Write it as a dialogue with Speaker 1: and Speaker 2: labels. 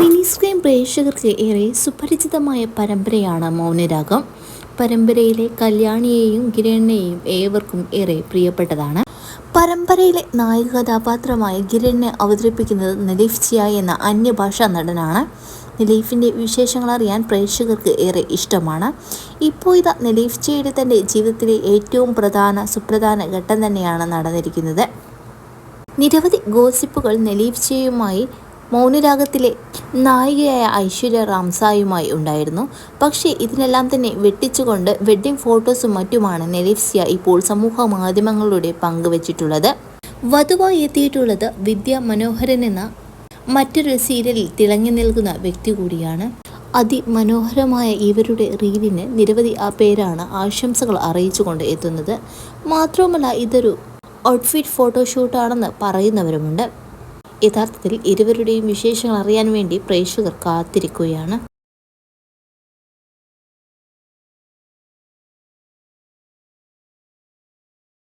Speaker 1: Mini screen പ്രേക്ഷകർക്ക് ഏറെ സുപരിചിതമായ പരമ്പരയാണ് മൗനരാഗം. പരമ്പരയിലെ കല്യാണിയെയും കിരണിനെയും ഏവർക്കും ഏറെ പ്രിയപ്പെട്ടതാണ്. പരമ്പരയിലെ നായക കഥാപാത്രമായ കിരണിനെ അവതരിപ്പിക്കുന്നത് നിലീഫ് ചിയ എന്ന അന്യഭാഷാ നടനാണ്. നിലീഫിന്റെ വിശേഷങ്ങൾ അറിയാൻ പ്രേക്ഷകർക്ക് ഏറെ ഇഷ്ടമാണ്. ഇപ്പോൾ ഇതാ നിലീഫ് ചിയയുടെ തന്റെ ജീവിതത്തിലെ ഏറ്റവും പ്രധാന സുപ്രധാന ഘട്ടം തന്നെയാണ് നടന്നിരിക്കുന്നത്. നിരവധി ഗോസിപ്പുകൾ നിലീഫ് ചിയയുമായി മൗനരാഗത്തിലെ നായികയായ ഐശ്വര്യ റാംസായുമായി ഉണ്ടായിരുന്നു. പക്ഷേ ഇതിനെല്ലാം തന്നെ വെട്ടിച്ചുകൊണ്ട് വെഡ്ഡിംഗ് ഫോട്ടോസും മറ്റുമാണ് നെലിഫ്സിയ ഇപ്പോൾ സമൂഹ മാധ്യമങ്ങളിലൂടെ പങ്കുവച്ചിട്ടുള്ളത്. വധുവായി എത്തിയിട്ടുള്ളത് വിദ്യ മനോഹരൻ എന്ന മറ്റൊരു സീരിയലിൽ തിളങ്ങി നിൽക്കുന്ന വ്യക്തി കൂടിയാണ്. അതിമനോഹരമായ ഇവരുടെ റീലിന് നിരവധി ആ പേരാണ് ആശംസകൾ അറിയിച്ചുകൊണ്ട് എത്തുന്നത്. മാത്രവുമല്ല ഇതൊരു ഔട്ട്ഫിറ്റ് ഫോട്ടോഷൂട്ടാണെന്ന് പറയുന്നവരുമുണ്ട്. യഥാർത്ഥത്തിൽ ഇരുവരുടെയും വിശേഷങ്ങൾ അറിയാൻ വേണ്ടി പ്രേക്ഷകർ കാത്തിരിക്കുകയാണ്.